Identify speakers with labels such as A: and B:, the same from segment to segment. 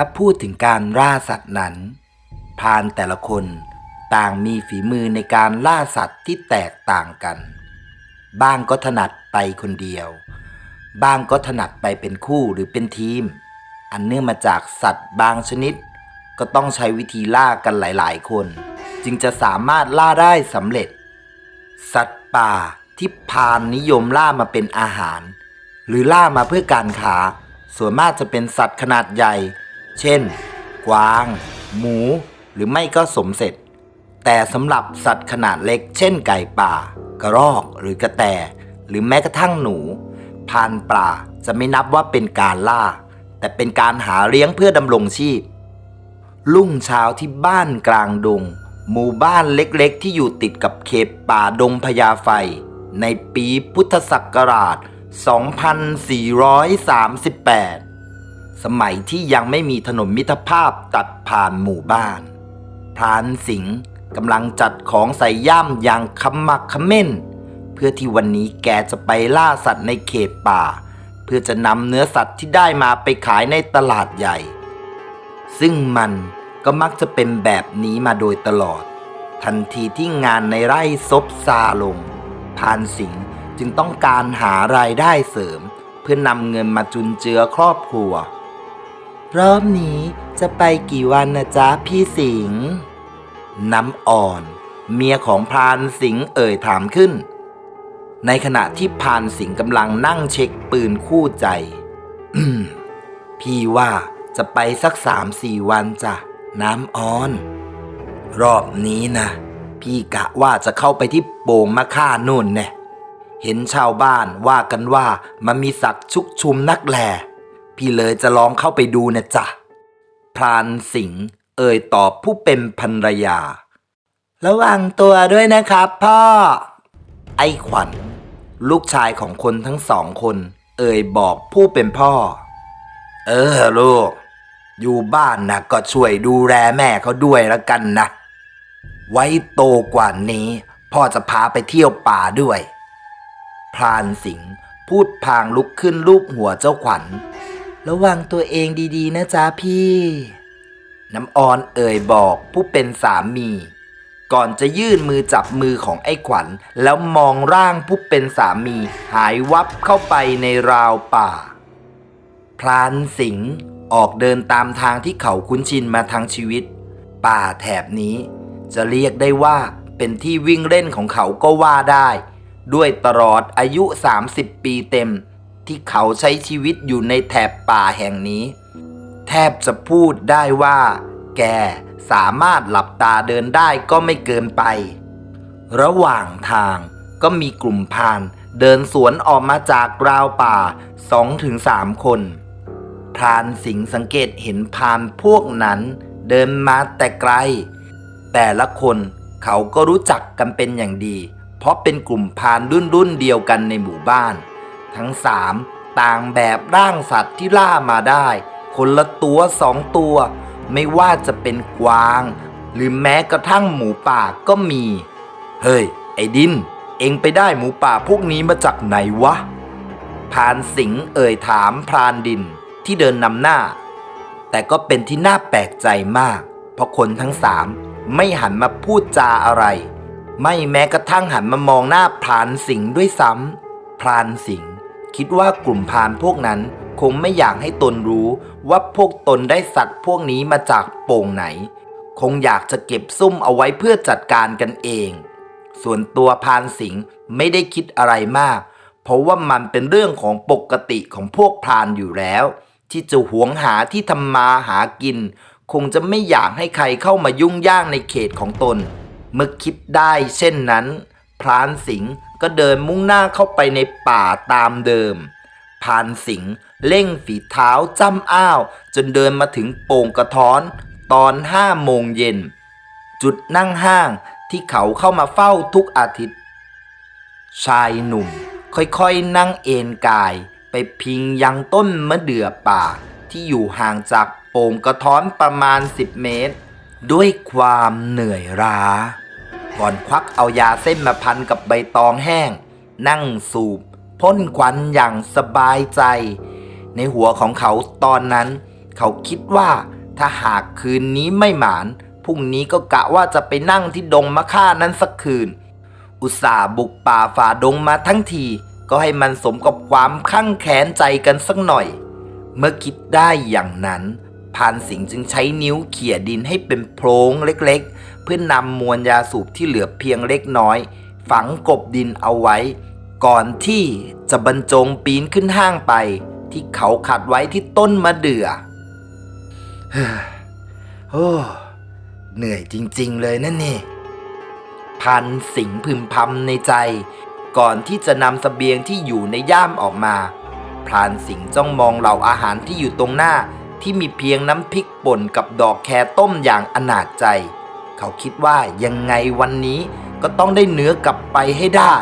A: ถ้าพูดถึงการล่าสัตว์นั้น พานแต่ละคนต่างมีฝีมือในการล่าสัตว์ที่แตกต่างกัน บ้างก็ถนัดไปคนเดียว บ้างก็ถนัดไปเป็นคู่หรือเป็นทีม อันเนื่องมาจากสัตว์บางชนิด ก็ต้องใช้วิธีล่ากันหลาย ๆ คน จึงจะสามารถล่าได้สำเร็จ สัตว์ป่าที่พานนิยมล่ามาเป็นอาหาร หรือล่ามาเพื่อการค้าส่วนมากจะเป็นสัตว์ขนาดใหญ่ เช่น กวาง หมู หรือไม่ก็สมเสร็จ แต่สำหรับสัตว์ขนาดเล็ก เช่นไก่ป่า กระรอกหรือกระแต หรือแม้กระทั่งหนูพานป่าจะไม่นับว่าเป็นการล่า แต่เป็นการหาเลี้ยงเพื่อดำรงชีพรุ่งเช้าที่บ้านกลางดง หมู่บ้านเล็กๆ ที่อยู่ติดกับเขตป่าดงพญาไฟ ในปีพุทธศักราช 2438 สมัยที่ยังไม่มีถนนมิตรภาพตัดผ่านหมู่บ้าน พรานสิงห์กำลังจัดของใส่ย่ามอย่างขมักเขม้นเพื่อที่วันนี้แกจะไปล่าสัตว์ในเขตป่า เพื่อจะนำเนื้อสัตว์ที่ได้มาไปขายในตลาดใหญ่ ซึ่งมันก็มักจะเป็นแบบนี้มาโดยตลอด ทันทีที่งานในไร่ซบซาลงพรานสิงห์จึงต้องการหารายได้เสริม เพื่อนำเงินมาจุนเจือครอบครัว รอบนี้จะไปกี่วันนะจ๊ะพี่สิงห์น้ำอ่อน เมียของพรานสิงห์เอ่ยถามขึ้น ในขณะที่พรานสิงห์กำลังนั่งเช็คปืนคู่ใจ พี่ว่าจะไปสักสามสี่วันจ้ะน้ำอ่อน รอบนี้นะ พี่กะว่าจะเข้าไปที่โป่งมะค่านู่นแน่เห็นชาวบ้านว่ากันว่ามันมีสัตว์ชุกชุมนักแล พี่เลยจะลองเข้าไปดูนะจ๊ะ พรานสิงห์เอ่ยตอบผู้เป็นภรรยา ระวังตัวด้วยนะครับพ่อ ไอ้ขวัญ ลูกชายของคนทั้งสองคน เอ่ยบอกผู้เป็นพ่อ เออลูก อยู่บ้านนะก็ช่วยดูแลแม่เขาด้วยละกันนะ ไว้โตกว่านี้ พ่อจะพาไปเที่ยวป่าด้วย พรานสิงห์พูดพางลุกขึ้นรูปหัวเจ้าขวัญ ระวังตัวเองดีๆ นะจ๊ะพี่ น้ำออนเอ่ยบอกผู้เป็นสามี ก่อนจะยื่นมือจับมือของไอ้ขวัญ แล้วมองร่างผู้เป็นสามี หายวับเข้าไปในราวป่า พรานสิงห์ออกเดินตามทางที่เขาคุ้นชินมาทั้งชีวิต ป่าแถบนี้ จะเรียกได้ว่าเป็นที่วิ่งเล่นของเขาก็ว่าได้ ด้วยตลอดอายุ 30 ปีเต็ม ที่เขาใช้ชีวิตอยู่ในแถบป่าแห่งนี้ แทบจะพูดได้ว่า แกสามารถหลับตาเดินได้ก็ไม่เกินไป ระหว่างทางก็มีกลุ่มพานเดินสวนออกมาจากราวป่าสองถึงสามคนพรานสิงสังเกตเห็นพานพวกนั้นเดินมาแต่ไกล แต่ละคนเขาก็รู้จักกันเป็นอย่างดี เพราะเป็นกลุ่มพานรุ่นรุ่นเดียวกันในหมู่บ้าน ทั้งสามต่างแบบร่างสัตว์ที่ล่ามาได้ คนละตัวสองตัว ไม่ว่าจะเป็นกวาง หรือแม้กระทั่งหมูป่าก็มี เฮ้ย ไอ้ดิน เอ็งไปได้หมูป่าพวกนี้มาจากไหนวะพรานสิงเอ่ยถามพรานดินที่เดินนำหน้า แต่ก็เป็นที่น่าแปลกใจมาก เพราะคนทั้งสามไม่หันมาพูดจาอะไร ไม่แม้กระทั่งหันมามองหน้าพรานสิงด้วยซ้ำพรานสิง คิดว่ากลุ่มพานพวกนั้นคงไม่อยากให้ตนรู้ว่าพวกตนได้สัตว์พวกนี้มาจากโป่งไหน คงอยากจะเก็บซุ่มเอาไว้เพื่อจัดการกันเอง ส่วนตัวพานสิงห์ไม่ได้คิดอะไรมาก เพราะว่ามันเป็นเรื่องของปกติของพวกพรานอยู่แล้ว ที่จะหวงหาที่ทำมาหากิน คงจะไม่อยากให้ใครเข้ามายุ่งย่างในเขตของตน เมื่อคิดได้เช่นนั้น พรานสิงห์ ก็เดินมุ่งหน้าเข้าไปในป่าตามเดิมพรานสิงเร่งฝีเท้าจ้ำอ้าว จนเดินมาถึงโป่งกระท้อนตอนห้าโมงเย็น จุดนั่งห้างที่เขาเข้ามาเฝ้าทุกอาทิตย์ ชายหนุ่มค่อยๆนั่งเอนกายไปพิงยังต้นมะเดื่อป่า ที่อยู่ห่างจากโป่งกระท้อนประมาณ 10 เมตร ด้วยความเหนื่อยล้า ก่อนควักเอายาเส้นมาพันกับใบตองแห้ง นั่งสูบ พ่นควันอย่างสบายใจ ในหัวของเขาตอนนั้น เขาคิดว่าถ้าหากคืนนี้ไม่หมานพรุ่งนี้ก็กะว่าจะไปนั่งที่ดงมะค่านั้นสักคืน อุตส่าห์บุกป่าฝ่าดงมาทั้งที ก็ให้มันสมกับความข้างแค้นใจกันสักหน่อย เมื่อคิดได้อย่างนั้นพานสิงห์จึงใช้นิ้วเขี่ยดินให้เป็นโพรงเล็ก พื่อนำมวลยาสูบที่เหลือเพียงเล็กน้อย ฝังกบดินเอาไว้ ก่อนที่จะบรรจงปีนขึ้นห้างไป ที่เขาขัดไว้ที่ต้นมะเดื่อเอโอ้เหนื่อยจริง ๆ เลยนั่นนี่ พันสิงห์พึมพำในใจ ก่อนที่จะนำสเสบียงที่อยู่ในย่ามออกมาพรานสิงจ้องมองเหล่าอาหารที่อยู่ตรงหน้าที่มีเพียงน้ำพริกป่นกับดอกแครต้มอย่างอนาจใจ เขาคิดว่ายังไงวันนี้ก็ต้องได้เนื้อกลับไปให้ได้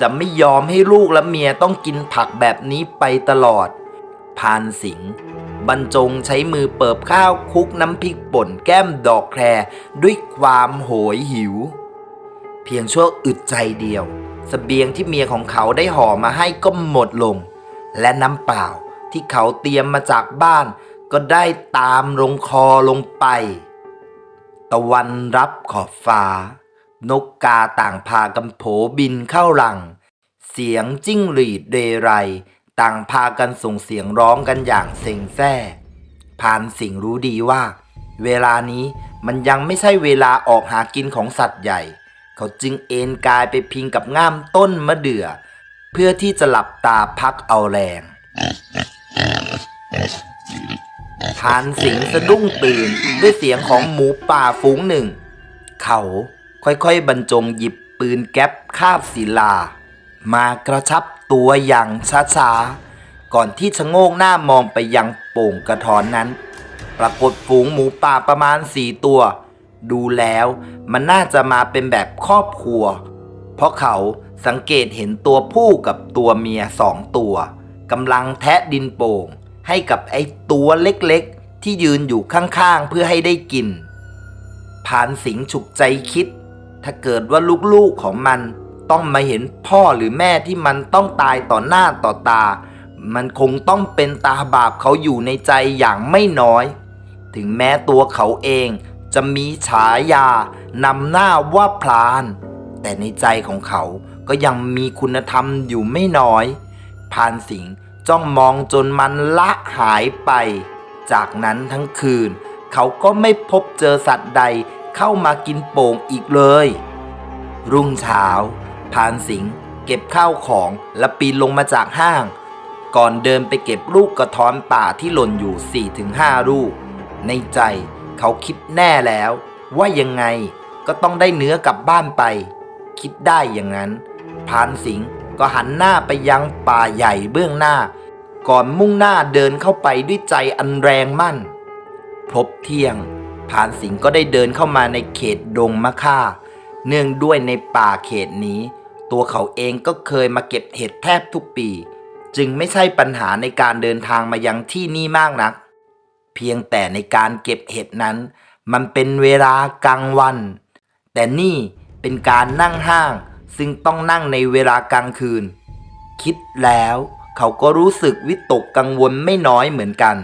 A: จะไม่ยอมให้ลูกและเมียต้องกินผักแบบนี้ไปตลอด พานสิงห์บรรจงใช้มือเปิบข้าวคลุกน้ำพริกป่นแก้มดอกแครด้วยความโหยหิว เพียงชั่วอึดใจเดียวสเสบียงที่เมียของเขาได้ห่อมาให้ก็หมดลง และน้ำเปล่าที่เขาเตรียมมาจากบ้าน ก็ได้ตามลงคอลงไป ตะวันรับขอบฟ้า นกกาต่างพากันโผบินเข้ารัง เสียงจิ้งหรีดเรไร ต่างพากันส่งเสียงร้องกันอย่างเซ็งแซ่พานสิงรู้ดีว่า เวลานี้มันยังไม่ใช่เวลาออกหากินของสัตว์ใหญ่ เขาจึงเอนกายไปพิงกับง่ามต้นมะเดื่อ เพื่อที่จะหลับตาพักเอาแรง พานสิงสะดุ้งตื่นด้วยเสียงของหมูป่าฝูงหนึ่ง เขาค่อยๆบรรจงหยิบปืนแก๊ปคาบศิลา มากระชับตัวอย่างช้าๆ ก่อนที่ชะโงกหน้ามองไปยังโป่งกระถอนนั้น ปรากฏฝูงหมูป่าประมาณสี่ตัว ดูแล้วมันน่าจะมาเป็นแบบครอบครัว เพราะเขาสังเกตเห็นตัวผู้กับตัวเมียสองตัวกำลังแทะดินโป่ง ให้กับไอ้ตัวเล็กๆ ที่ยืนอยู่ข้างๆ เพื่อให้ได้กินพานสิงฉุกใจคิด ถ้าเกิดว่าลูกๆของมันต้องมาเห็นพ่อหรือแม่ที่มันต้องตายต่อหน้าต่อตา มันคงต้องเป็นตาบาปเขาอยู่ในใจอย่างไม่น้อย ถึงแม้ตัวเขาเองจะมีฉายานำหน้าว่าพลาน แต่ในใจของเขาก็ยังมีคุณธรรมอยู่ไม่น้อย พานสิงห์ จ้องมองจนมันละหายไป จากนั้นทั้งคืน เขาก็ไม่พบเจอสัตว์ใดเข้ามากินโป่งอีกเลย รุ่งเช้าพานสิงเก็บข้าวของและปีนลงมาจากห้าง ก่อนเดินไปเก็บลูกกระท้อนป่าที่หล่นอยู่ 4-5 ลูก ในใจเขาคิดแน่แล้ว ว่ายังไงก็ต้องได้เนื้อกลับบ้านไป คิดได้อย่างนั้นพานสิงห์ ก็หันหน้าไปยังป่าใหญ่เบื้องหน้า ก่อนมุ่งหน้าเดินเข้าไปด้วยใจอันแรงมั่น พบเที่ยงพานสิงก็ได้เดินเข้ามาในเขตดงมะค่า เนื่องด้วยในป่าเขตนี้ ตัวเขาเองก็เคยมาเก็บเห็ดแทบทุกปี จึงไม่ใช่ปัญหาในการเดินทางมายังที่นี่มากนัก เพียงแต่ในการเก็บเห็ดนั้น มันเป็นเวลากลางวัน แต่นี่เป็นการนั่งห้าง ซึ่งต้องนั่งในเวลากลางคืน คิดแล้วเขาก็รู้สึกวิตกกังวลไม่น้อยเหมือนกัน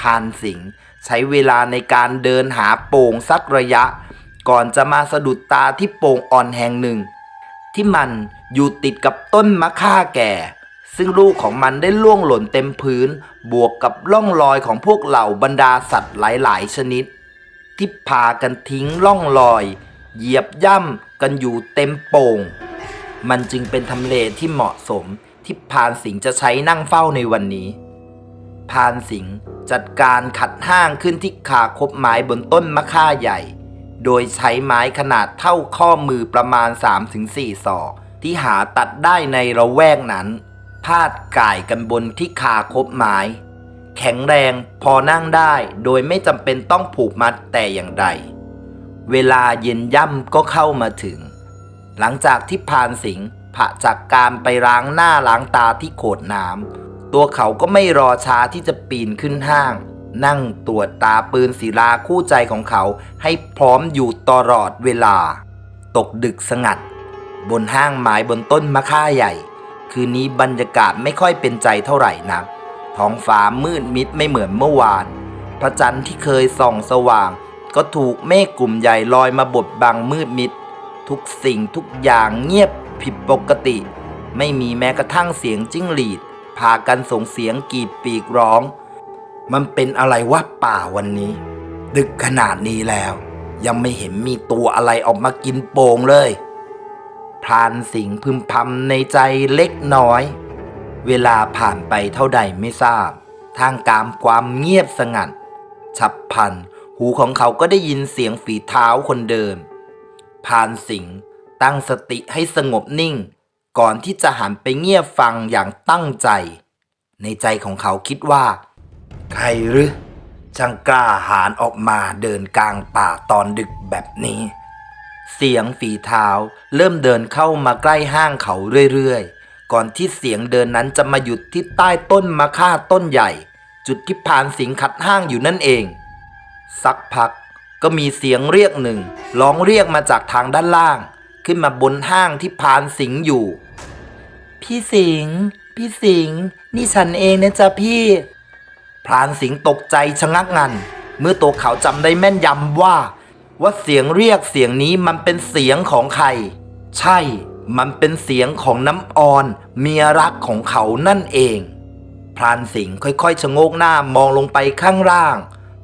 A: พานสิงห์ใช้เวลาในการเดินหาโป่งสักระยะ ก่อนจะมาสะดุดตาที่โป่งอ่อนแห่งหนึ่ง ที่มันอยู่ติดกับต้นมะค่าแก่ ซึ่งลูกของมันได้ล่วงหล่นเต็มพื้น บวกกับร่องรอยของพวกเหล่าบรรดาสัตว์หลายๆ ชนิด ที่พากันทิ้งร่องรอย เหยียบย่ำกันอยู่เต็มโป่ง มันจึงเป็นทำเลที่เหมาะสมที่พานสิงห์จะใช้นั่งเฝ้าในวันนี้ พานสิงห์จัดการขัดห้างขึ้นที่ขาคบไม้บนต้นมะค่าใหญ่ โดยใช้ไม้ขนาดเท่าข้อมือประมาณ 3-4 ศอกที่หาตัดได้ในระแวกนั้น พาดก่ายกันบนที่ขาคบไม้ แข็งแรงพอนั่งได้โดยไม่จำเป็นต้องผูกมัดแต่อย่างใด เวลาเย็นย่ำก็เข้ามาถึง หลังจากที่พานสิงห์ผะจากการไปล้างหน้าล้างตาที่โขดน้ำตัวเขาก็ไม่รอช้าที่จะปีนขึ้นห้าง นั่งตรวจตาปืนศิลาคู่ใจของเขาให้พร้อมอยู่ตลอดเวลา ตกดึกสงัด บนห้างไม้บนต้นมะค่าใหญ่ คืนนี้บรรยากาศไม่ค่อยเป็นใจเท่าไหร่นักท้องฟ้ามืดมิดไม่เหมือนเมื่อวาน พระจันทร์ที่เคยส่องสว่าง ก็ถูกเมฆกลุ่มใหญ่ลอยมาบดบังมืดมิด ทุกสิ่งทุกอย่างเงียบผิดปกติ ไม่มีแม้กระทั่งเสียงจิ้งหรีด พากันส่งเสียงกรีดปีกร้อง มันเป็นอะไรวะป่าวันนี้ ดึกขนาดนี้แล้ว ยังไม่เห็นมีตัวอะไรออกมากินโป่งเลย พรานสิงห์พึมพำในใจเล็กน้อย เวลาผ่านไปเท่าใดไม่ทราบ ทางกามความเงียบสงัด ฉับพลัน หูของเขาก็ได้ยินเสียงฝีเท้าคนเดินพรานสิงตั้งสติให้สงบนิ่ง ก่อนที่จะหันไปเงียบฟังอย่างตั้งใจ ในใจของเขาคิดว่า ใครหรือช่างกล้าหาญออกมาเดินกลางป่าตอนดึกแบบนี้ เสียงฝีเท้าเริ่มเดินเข้ามาใกล้ห้างเขาเรื่อยๆ ก่อนที่เสียงเดินนั้นจะมาหยุดที่ใต้ต้นมะค่าต้นใหญ่ จุดที่พานสิงขัดห้างอยู่นั่นเอง สักพักก็มีเสียงเรียกหนึ่งร้องเรียกมาจากทางด้านล่าง ขึ้นมาบนห้างที่พานสิงอยู่ พี่สิง พี่สิง นี่ฉันเองนะจ๊ะพี่ พรานสิงตกใจชะงักงัน เมื่อตัวเขาจำได้แม่นยำว่า ว่าเสียงเรียกเสียงนี้มันเป็นเสียงของใคร ใช่ มันเป็นเสียงของน้ำออนเมียรักของเขานั่นเอง พรานสิงค่อยๆชะโงกหน้ามองลงไปข้างล่าง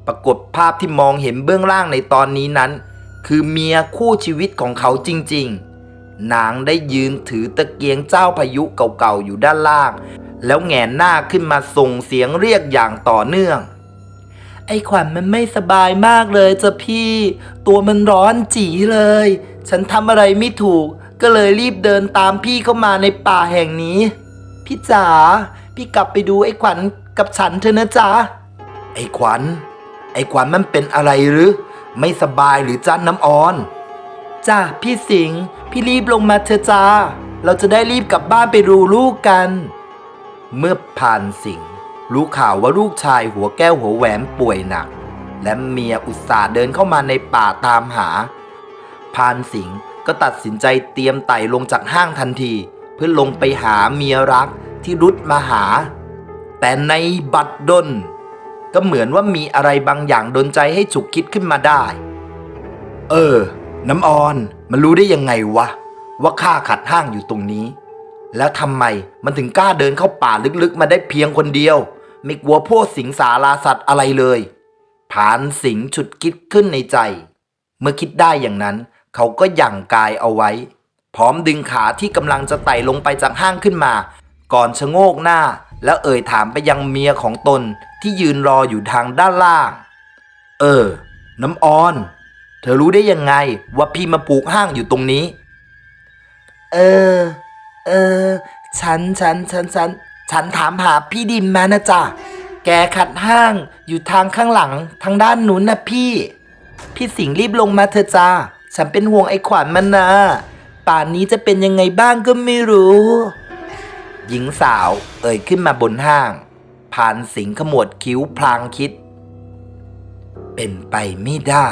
A: ปรากฏภาพที่มองเห็นเบื้องล่างในตอนนี้นั้น คือเมียคู่ชีวิตของเขาจริงๆ นางได้ยืนถือตะเกียงเจ้าพายุเก่าๆอยู่ด้านล่าง แล้วแงนหน้าขึ้นมาส่งเสียงเรียกอย่างต่อเนื่อง ไอ้ขวัญมันไม่สบายมากเลยจ้ะพี่ ตัวมันร้อนจีเลย ฉันทำอะไรไม่ถูก ก็เลยรีบเดินตามพี่เข้ามาในป่าแห่งนี้ พี่จ๋าพี่กลับไปดูไอ้ขวัญกับฉันเถอะนะจ๊ะไอ้ขวัญ ไอ้ขวัญมันเป็นอะไรหรือ ไม่สบายหรือจ้าน้ำอ่อนจ้าพี่สิงห์พี่รีบลงมาเถอะจ้า เราจะได้รีบกลับบ้านไปดูลูกกัน เมื่อผ่านสิงห์รู้ข่าวว่าลูกชายหัวแก้วหัวแหวนป่วยหนัก และเมียอุตส่าห์เดินเข้ามาในป่าตามหา พานสิงห์ก็ตัดสินใจเตรียมไต่ลงจากห้างทันที เพื่อลงไปหาเมียรักที่รุดมาหา แต่ในบัดดล ก็เหมือนว่ามีอะไรบางอย่างดนใจให้ฉุกคิดขึ้นมาได้ เออ น้ำออน มันรู้ได้ยังไงวะ ว่าข้าขัดห้างอยู่ตรงนี้ แล้วทำไมมันถึงกล้าเดินเข้าป่าลึกๆ มาได้เพียงคนเดียว ไม่กลัวพวกสิงสาราสัตว์อะไรเลย ผานสิงฉุดคิดขึ้นในใจ เมื่อคิดได้อย่างนั้น เขาก็หยั่งกายเอาไว้ พร้อมดึงขาที่กำลังจะไต่ลงไปจากห้างขึ้นมา ก่อนชะโงกหน้าแล้วเอ่ยถามไปยังเมียของตน ที่ยืนรออยู่ทางด้านล่าง เออ น้ำออน เธอรู้ได้ยังไงว่าพี่มาปลูกห้างอยู่ตรงนี้ เออ เออ ฉัน ฉัน ฉัน ฉัน ฉันถามหาพี่ดิมมานะจ๊ะ แกขัดห้างอยู่ทางข้างหลังทางด้านนู้นนะพี่ พี่สิงห์รีบลงมาเถอะจ้า ฉันเป็นห่วงไอ้ขวัญมันนะ ป่านนี้จะเป็นยังไงบ้างก็ไม่รู้ หญิงสาวเอ่ยขึ้นมาบนห้าง ผ่านสิงขมวดคิ้วพลางคิด เป็นไปไม่ได้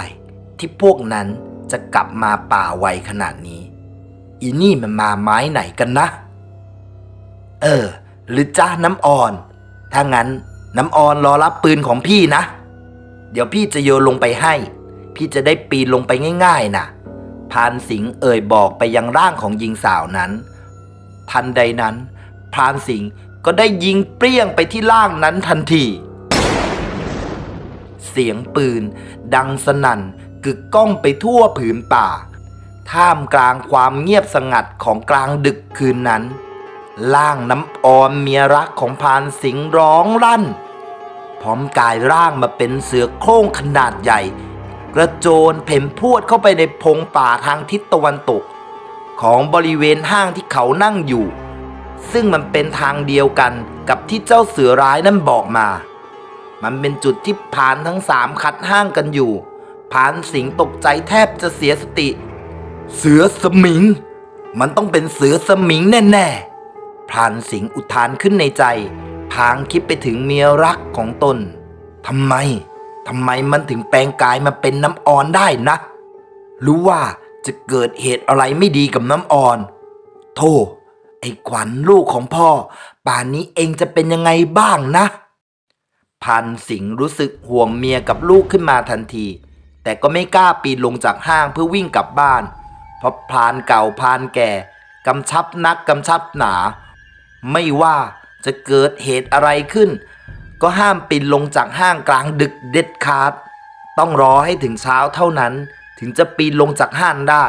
A: ที่พวกนั้นจะกลับมาป่าไวขนาดนี้ อีนี่มันมาไม้ไหนกันนะ เออ หรือจ้าน้ำอ่อน ถ้างั้นน้ำอ่อนรอรับปืนของพี่นะ เดี๋ยวพี่จะโยนลงไปให้ พี่จะได้ปีนลงไปง่ายๆนะพานสิงห์เอ่ยบอกไปยังร่างของหญิงสาวนั้น ทันใดนั้นพานสิงห์ ก็ได้ยิงเปรี้ยงไปที่ร่างนั้นทันที เสียงปืนดังสนั่นกึกก้องไปทั่วผืนป่า ท่ามกลางความเงียบสงัดของกลางดึกคืนนั้น ล่างน้ำออมเมียรักของพานสิงร้องรั่น พร้อมกายร่างมาเป็นเสือโคร่งขนาดใหญ่ กระโจนเพ่นพวดเข้าไปในพงป่าทางทิศตะวันตก ของบริเวณห้างที่เขานั่งอยู่ ซึ่งมันเป็นทางเดียวกันกับที่เจ้าเสือร้ายนั้นบอกมา มันเป็นจุดที่ผานทั้งสามคัดห้างกันอยู่ผานสิงตกใจแทบจะเสียสติ เสือสมิง มันต้องเป็นเสือสมิงแน่ๆพรานสิงอุทานขึ้นในใจ พางคิดไปถึงเมียรักของตนทำไมทำไมมันถึงแปลงกายมาเป็นน้ำอ่อนได้นะ รู้ว่าจะเกิดเหตุอะไรไม่ดีกับน้ำอ่อน โธ่ ไอ้ขวัญลูกของพ่อ ป่านนี้เองจะเป็นยังไงบ้างนะ พันสิงห์รู้สึกห่วงเมียกับลูกขึ้นมาทันที แต่ก็ไม่กล้าปีนลงจากห้างเพื่อวิ่งกลับบ้าน เพราะพานเก่าพานแก่กำชับนักกำชับหนา ไม่ว่าจะเกิดเหตุอะไรขึ้น ก็ห้ามปีนลงจากห้างกลางดึกเด็ดขาด ต้องรอให้ถึงเช้าเท่านั้น ถึงจะปีนลงจากห้างได้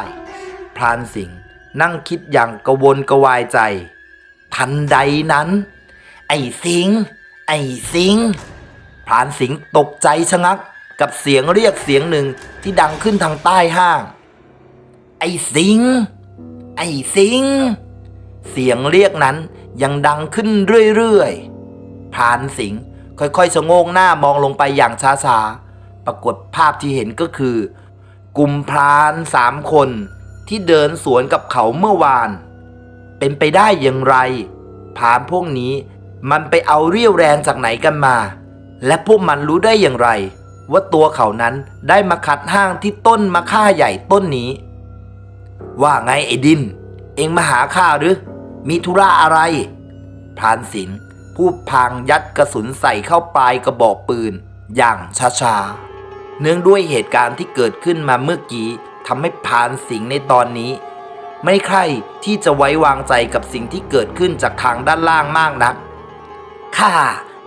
A: พรานสิงห์ นั่งคิดอย่างกระวนกระวายใจ ทันใดนั้น ไอ้สิง ไอ้สิงพรานสิงตกใจชะงักกับเสียงเรียกเสียงหนึ่งที่ดังขึ้นทางใต้ห้าง ไอ้สิง ไอ้สิง เสียงเรียกนั้นยังดังขึ้นเรื่อยๆพรานสิงค่อยๆชะโงงหน้ามองลงไปอย่างช้าๆ ปรากฏภาพที่เห็นก็คือ กลุ่มพรานสามคน ที่เดินสวนกับเขาเมื่อวาน เป็นไปได้อย่างไรพรานพวกนี้มันไปเอาเรี่ยวแรงจากไหนกันมา และพวกมันรู้ได้อย่างไร ว่าตัวเขานั้นได้มาขัดห้างที่ต้นมะค่าใหญ่ต้นนี้ ว่าไงไอ้ดิน เอ็งมาหาข้าหรือ มีธุระอะไรพรานสินพูดพลางยัดกระสุนใส่เข้าปลายกระบอกปืน อย่างช้าๆ เนื่องด้วยเหตุการณ์ที่เกิดขึ้นมาเมื่อกี้ ทำให้พรานสิงในตอนนี้ ไม่ใครที่จะไว้วางใจกับสิ่งที่เกิดขึ้นจากทางด้านล่างมากนักข้า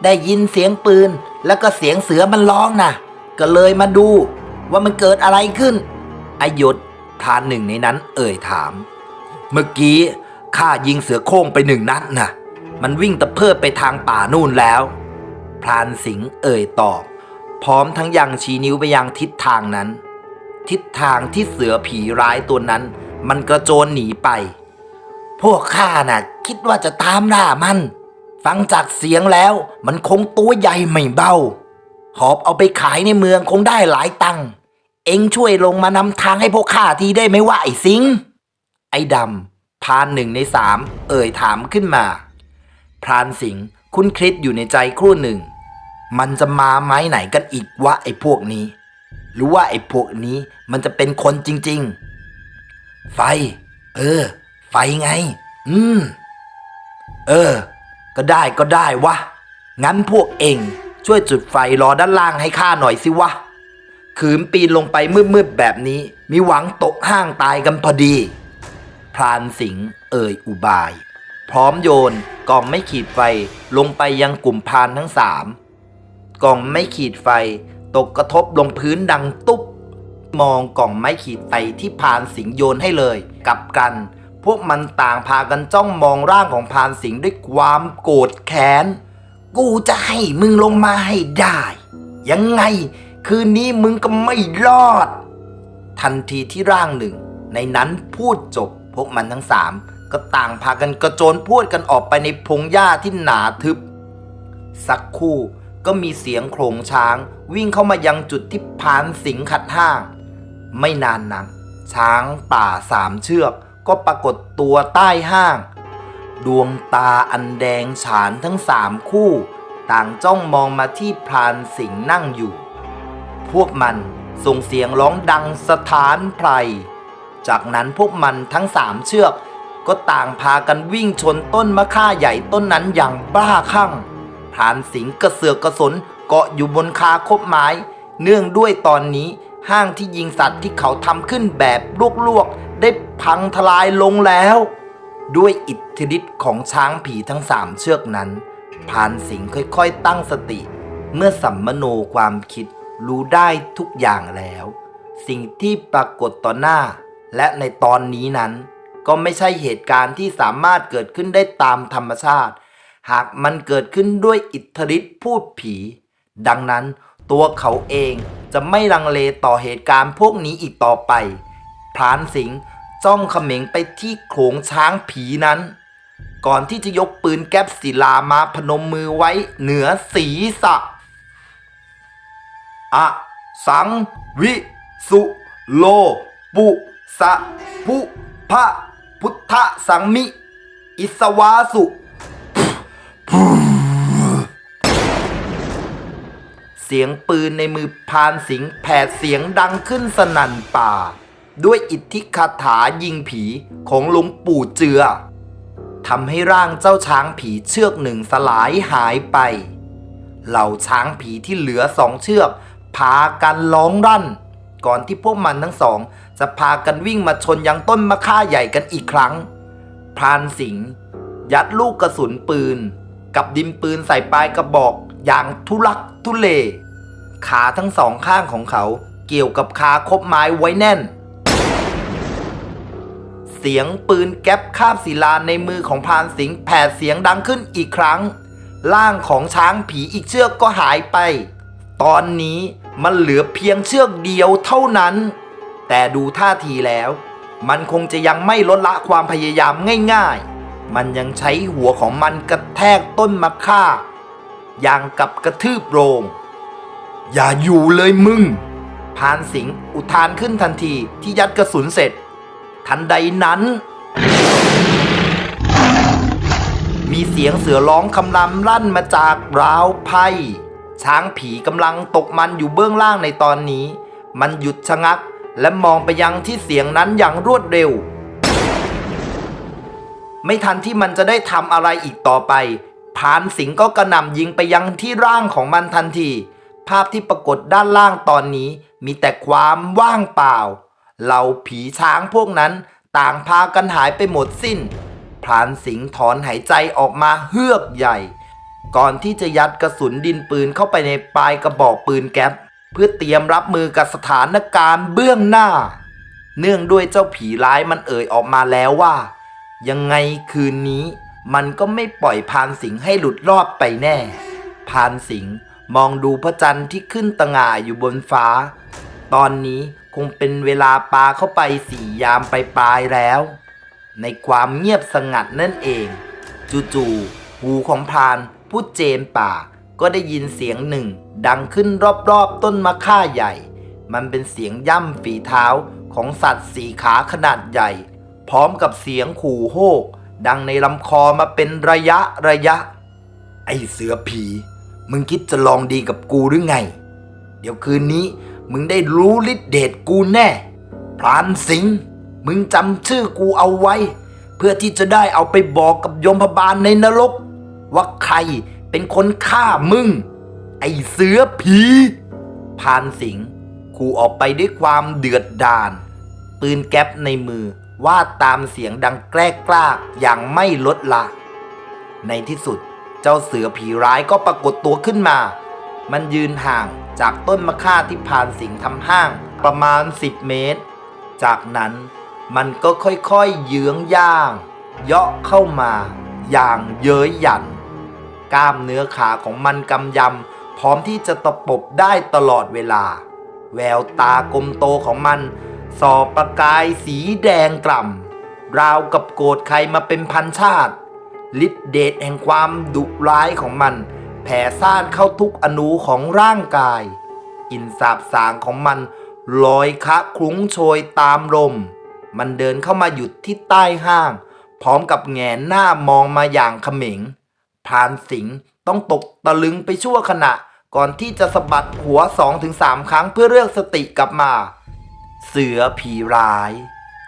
A: ได้ยินเสียงปืนแล้วก็เสียงเสือมันร้องนะก็เลยมาดูว่ามันเกิดอะไรขึ้นอายศพานหนึ่งในนั้นเอ่ยถาม เมื่อกี้ข้ายิงเสือโคร่งไปหนึ่งนัดนะมันวิ่งตะเพิดไปทางป่านู่นแล้ว พรานสิงห์เอ่ยตอบ พร้อมทั้งยังชี้นิ้วไปยังทิศทางนั้น ทิศทางที่เสือผีร้ายตัวนั้น มันกระโจนหนีไป พวกข้าน่ะ คิดว่าจะตามล่ามัน ฟังจากเสียงแล้วมันคงตัวใหญ่ไม่เบา หอบเอาไปขายในเมืองคงได้หลายตังค์เอ็งช่วยลงมานำทางให้พวกข้าทีได้ไหมว่าไอ้สิง ไอ้ดำพานหนึ่งในสามเอ่ยถามขึ้นมา พรานสิงคุ้นคิดอยู่ในใจครู่หนึ่ง มันจะมาไม้ไหนกันอีกวะไอ้พวกนี้ หรือว่าไอ้พวกนี้มันจะเป็นคนจริง ๆ ไฟ เออ ไฟไง อืม เออ ก็ได้ก็ได้วะ งั้นพวกเองช่วยจุดไฟรอด้านล่างให้ข้าหน่อยสิวะ ขืนปีนลงไปมืดๆแบบนี้ มีหวังตกห้างตายกันพอดี พรานสิงห์เอ่ยอุบาย พร้อมโยนกองไม่ขีดไฟลงไปยังกลุ่มพรานทั้งสามกองไม่ขีดไฟ ตกกระทบลงพื้นดังตุ๊บ มองกล่องไม้ขีดไฟที่พานสิงโยนให้เลยกับกัน พวกมันต่างพากันจ้องมองร่างของพานสิงด้วยความโกรธแค้น กูจะให้มึงลงมาให้ได้ ยังไง คืนนี้มึงก็ไม่รอด ทันทีที่ร่างหนึ่ง ในนั้นพูดจบพวกมันทั้งสามก็ต่างพากันกระโจนพูดกันออกไปในพงหญ้าที่หนาทึบ สักครู่ก็มีเสียงโขลงช้าง วิ่งเข้ามายังจุดที่พรานสิงขัดห้าง ไม่นานนักช้างป่าสามเชือก ก็ปรากฏตัวใต้ห้าง ดวงตาอันแดงฉานทั้งสามคู่ ต่างจ้องมองมาที่พรานสิงนั่งอยู่ พวกมันส่งเสียงร้องดังสถานไพร จากนั้นพวกมันทั้งสามเชือก ก็ต่างพากันวิ่งชนต้นมะค่าใหญ่ต้นนั้นอย่างบ้าคลั่งพรานสิงกระเสือกกระสน เกาะอยู่บนคาคบไม้ เนื่องด้วยตอนนี้ห้างที่ยิงสัตว์ที่เขาทำขึ้นแบบลวกๆ ได้พังทลายลงแล้ว ด้วยอิทธิฤทธิ์ของช้างผีทั้งสามเชือกนั้นพานสิงค่อยๆตั้งสติ เมื่อสัมมโนความคิดรู้ได้ทุกอย่างแล้ว สิ่งที่ปรากฏต่อหน้า และในตอนนี้นั้น ก็ไม่ใช่เหตุการณ์ที่สามารถเกิดขึ้นได้ตามธรรมชาติ หากมันเกิดขึ้นด้วยอิทธิฤทธิ์พูดผี ดังนั้นตัวเขาเองจะไม่ลังเลต่อเหตุการณ์พวกนี้อีกต่อไป พรานสิงห์จ้องเขม็งไปที่โขงช้างผีนั้น ก่อนที่จะยกปืนแก๊ปศิลามาพนมมือไว้เหนือศีรษะ อะ สัง วิ สุ โล ปุ สะ พุพะพุทธสังมิ อิสวาสุ เสียงปืนในมือพานสิงแผดเสียงดังขึ้นสนั่นป่า ด้วยอิทธิคาถายิงผีของหลวงปู่เจือทำให้ร่างเจ้าช้างผีเชือกหนึ่งสลายหายไป เหล่าช้างผีที่เหลือสองเชือก พากันร้องรั่น ก่อนที่พวกมันทั้งสอง จะพากันวิ่งมาชนยังต้นมะค่าใหญ่กันอีกครั้ง พรานสิงยัดลูกกระสุนปืน กับดินปืนใส่ปลายกระบอก อย่างทุลักทุเล ขาทั้งสองข้างของเขาเกี่ยวกับคาคบไม้ไว้แน่น เสียงปืนแก๊ปคาบศิลาในมือของพานสิงห์แผดเสียงดังขึ้นอีกครั้ง ร่างของช้างผีอีกเชือกก็หายไป ตอนนี้มันเหลือเพียงเชือกเดียวเท่านั้น แต่ดูท่าทีแล้ว มันคงจะยังไม่ลดละความพยายามง่าย ๆ มันยังใช้หัวของมันกระแทกต้นมะค่า อย่างกับกระทืบโรง อย่าอยู่เลยมึง พานสิงห์อุทานขึ้นทันทีที่ยัดกระสุนเสร็จ ทันใดนั้น มีเสียงเสือร้องคำรามลั่นมาจากราวไพ่ช้างผีกำลังตกมันอยู่เบื้องล่างในตอนนี้ มันหยุดชะงักและมองไปยังที่เสียงนั้นอย่างรวดเร็ว ไม่ทันที่มันจะได้ทำอะไรอีกต่อไป พรานสิงก็กระหน่ำยิงไปยังที่ร่างของมันทันที ภาพที่ปรากฏด้านล่างตอนนี้มีแต่ความว่างเปล่า เหล่าผีช้างพวกนั้นต่างพากันหายไปหมดสิ้นพรานสิงถอนหายใจออกมาเฮือกใหญ่ ก่อนที่จะยัดกระสุนดินปืนเข้าไปในปลายกระบอกปืนแก๊ปเพื่อเตรียมรับมือกับสถานการณ์เบื้องหน้า เนื่องด้วยเจ้าผีร้ายมันเอ่ยออกมาแล้วว่า ยังไงคืนนี้ มันก็ไม่ปล่อยพานสิงห์ให้หลุดรอดไปแน่ พานสิงห์มองดูพระจันทร์ที่ขึ้นตะง่าอยู่บนฟ้า ตอนนี้คงเป็นเวลาปลาเข้าไปสี่ยามไปปลายแล้ว ในความเงียบสงัดนั่นเอง จู่ๆหูของพานผู้เจนป่าก็ได้ยินเสียงหนึ่ง ดังขึ้นรอบๆต้นมะค่าใหญ่ มันเป็นเสียงย่ำฝีเท้าของสัตว์สีขาขนาดใหญ่ พร้อมกับเสียงขู่โฮก ดังในลำคอมาเป็นระยะระยะ ไอเสือผี มึงคิดจะลองดีกับกูหรือไง เดี๋ยวคืนนี้มึงได้รู้ฤทธิเดชกูแน่ พรานสิงห์มึงจำชื่อกูเอาไว้ เพื่อที่จะได้เอาไปบอกกับยมพบาลในนรก ว่าใครเป็นคนฆ่ามึง ไอเสือผีพรานสิงห์ขู่ออกไปด้วยความเดือดดาลปืนแก๊ปในมือ ว่าดตามเสียงดังแกล้กล้าอย่างไม่ลดละ ในที่สุดเจ้าเสือผีร้ายก็ปรากฏตัวขึ้นมา มันยืนห่างจากต้นมะค่าที่พรานสิงทำห้างประมาณ 10 เมตร จากนั้นมันก็ค่อยๆเยื้องย่าง เยาะเข้ามาอย่างเย้ยหยัน กล้ามเนื้อขาของมันกำยำพร้อมที่จะตะปบได้ตลอดเวลา แววตากลมโตของมัน สอบประกายสีแดงกล่ำราวกับโกรธใครมาเป็นพันชาติฤทธิเดชแห่งความดุร้ายของมัน แผ่ซ่านเข้าทุกอนูของร่างกายกลิ่นสาบสางของมันลอยคะคลุ้งโชยตามลม มันเดินเข้ามาหยุดที่ใต้ห้าง พร้อมกับแงนหน้ามองมาอย่างเขม็งพรานสิงต้องตกตะลึงไปชั่วขณะ ก่อนที่จะสะบัดหัวสองถึงสามครั้งเพื่อเรียกสติกลับมา เสือผีร้าย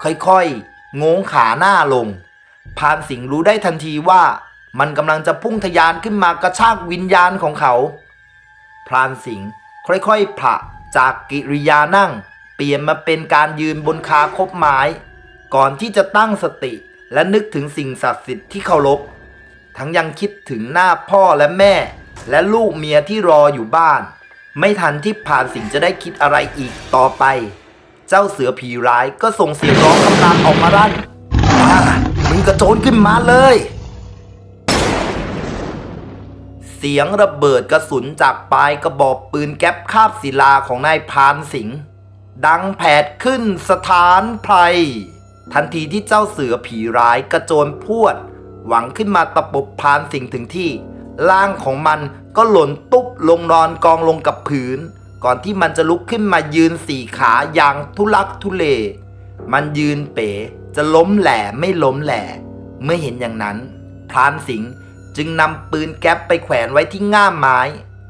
A: ค่อยๆ โงงขาหน้าลงพรานสิงห์รู้ได้ทันทีว่ามันกำลังจะพุ่งทะยานขึ้นมากระชากวิญญาณของเขา พรานสิงห์ค่อยๆผละจากกิริยานั่ง เปลี่ยนมาเป็นการยืนบนคาคบไม้ ก่อนที่จะตั้งสติและนึกถึงสิ่งศักดิ์สิทธิ์ที่เคารพทั้งยังคิดถึงหน้าพ่อและแม่ และลูกเมียที่รออยู่บ้าน ไม่ทันที่ผ่านสิ่งจะได้คิดอะไรอีกต่อไป เจ้าเสือผีร้ายก็ส่งเสียงร้องคำรามออกมารั่นมามึงกระโจนขึ้นมาเลย เสียงระเบิดกระสุนจากปลายกระบอกปืนแก๊ปคาบศิลาของนายพานสิงห์ดังแผดขึ้นสถานไพรทันทีที่เจ้าเสือผีร้ายกระโจนพวด หวังขึ้นมาตะปบพานสิงห์ถึงที่ร่างของมันก็หล่นตุ๊บลงนอนกองลงกับพื้น ก่อนที่มันจะลุกขึ้นมายืนสี่ขาอย่างทุลักทุเล มันยืนเป๋จะล้มแหล่ไม่ล้มแหล่ เมื่อเห็นอย่างนั้น พรานสิงห์จึงนำปืนแก๊ปไปแขวนไว้ที่ง่ามไม้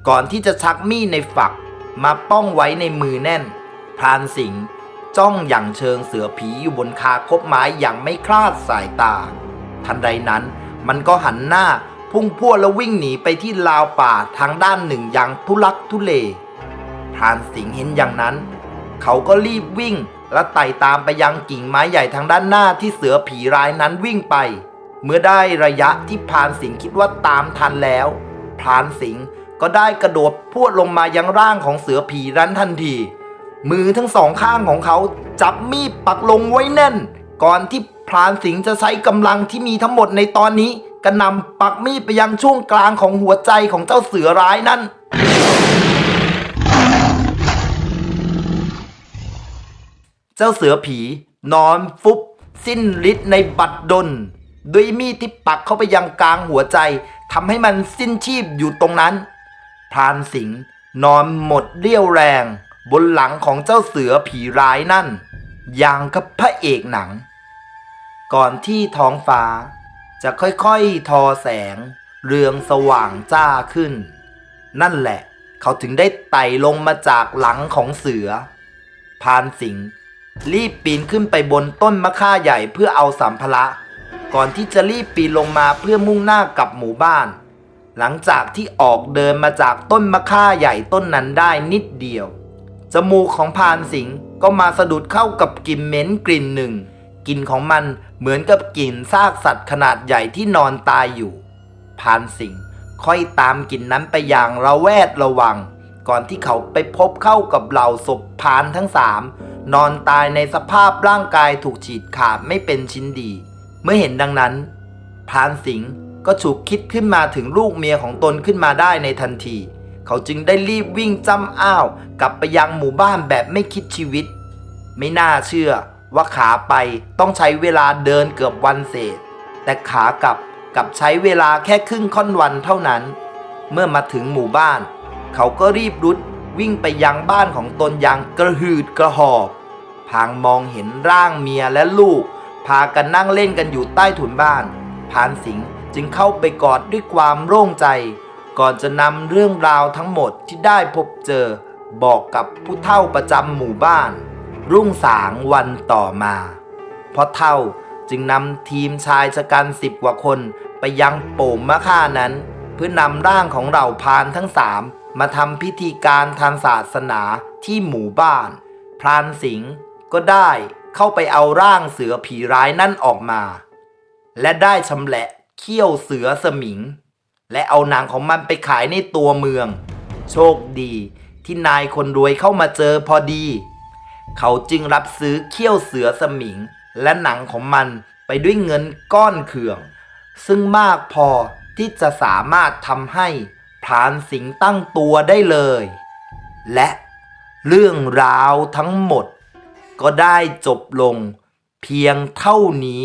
A: ก่อนที่จะชักมีดในฝัก มาป้องไว้ในมือแน่น พรานสิงห์จ้องอย่างเชิงเสือผีอยู่บนคาคบไม้อย่างไม่คลาดสายตา ทันใดนั้น มันก็หันหน้าพุ่งพรวดแล้ววิ่งหนีไปที่ราวป่าทางด้านหนึ่งอย่างทุลักทุเล พรานสิงห์เห็นอย่างนั้น เขาก็รีบวิ่งและไต่ตามไปยังกิ่งไม้ใหญ่ทางด้านหน้าที่เสือผีร้ายนั้นวิ่งไป เมื่อได้ระยะที่พรานสิงห์คิดว่าตามทันแล้ว พรานสิงห์ก็ได้กระโดดพวดลงมายังร่างของเสือผีนั้นทันที มือทั้งสองข้างของเขาจับมีดปักลงไว้แน่น ก่อนที่พรานสิงห์จะใช้กำลังที่มีทั้งหมดในตอนนี้กระนำปักมีดไปยังช่วงกลางของหัวใจของเจ้าเสือร้ายนั้น เจ้าเสือผี นอนฟุบ สิ้นฤทธิ์ในบัดดล ด้วยมีดที่ปักเข้าไปยังกลางหัวใจทำให้มันสิ้นชีพอยู่ตรงนั้น พรานสิงห์นอนหมดเรี่ยวแรง บนหลังของเจ้าเสือผีร้ายนั่น อย่างกับพระเอกหนัง ก่อนที่ท้องฟ้า จะค่อยๆทอแสง เรืองสว่างจ้าขึ้น นั่นแหละ เขาถึงได้ไต่ลงมาจากหลังของเสือพรานสิงห์ รีบปีนขึ้นไปบนต้นมะค่าใหญ่เพื่อเอาสัมภาระ ก่อนที่จะรีบปีนลงมาเพื่อมุ่งหน้ากลับหมู่บ้าน หลังจากที่ออกเดินมาจากต้นมะค่าใหญ่ต้นนั้นได้นิดเดียว จมูกของพานสิงก็มาสะดุดเข้ากับกลิ่นเหม็นกลิ่นหนึ่งกลิ่นของมันเหมือนกับกลิ่นซากสัตว์ขนาดใหญ่ที่นอนตายอยู่ พานสิงค่อยตามกลิ่นนั้นไปอย่างระแวดระวัง ก่อนที่เขาไปพบเข้ากับเหล่าศพพานทั้งสาม นอนตายในสภาพร่างกายถูกฉีดขาดไม่เป็นชิ้นดี เมื่อเห็นดังนั้นพรานสิงห์ก็ฉุกคิดขึ้นมาถึงลูกเมียของตนขึ้นมาได้ในทันที เขาจึงได้รีบวิ่งจ้ำอ้าว กลับไปยังหมู่บ้านแบบไม่คิดชีวิต ไม่น่าเชื่อว่าขาไปต้องใช้เวลาเดินเกือบวันเศษ แต่ขากลับกับใช้เวลาแค่ครึ่งค่อนวันเท่านั้น เมื่อมาถึงหมู่บ้าน เขาก็รีบรุด วิ่งไปยังบ้านของตนอย่างกระหืดกระหอบพางมองเห็นร่างเมียและลูก พากันนั่งเล่นกันอยู่ใต้ถุนบ้านพานสิงห์จึงเข้าไปกอดด้วยความโล่งใจ ก่อนจะนำเรื่องราวทั้งหมดที่ได้พบเจอ บอกกับผู้เฒ่าประจำหมู่บ้าน รุ่งสางวันต่อมาเพราะเท่าจึงนำทีมชายชะกันสิบกว่าคนไปยังโป่งมะค่านั้น เพื่อนำร่างของเหล่าพานทั้งสาม มาทำพิธีการทางศาสนาที่หมู่บ้าน พรานสิงห์ก็ได้เข้าไปเอาร่างเสือผีร้ายนั่นออกมา และได้ชำแหละเขี้ยวเสือสมิง และเอาหนังของมันไปขายในตัวเมือง โชคดีที่นายคนรวยเข้ามาเจอพอดี เขาจึงรับซื้อเขี้ยวเสือสมิง และหนังของมันไปด้วยเงินก้อนเขื่อง ซึ่งมากพอที่จะสามารถทำให้ พรานสิงตั้งตัวได้เลย และเรื่องราวทั้งหมด ก็ได้จบลงเพียงเท่านี้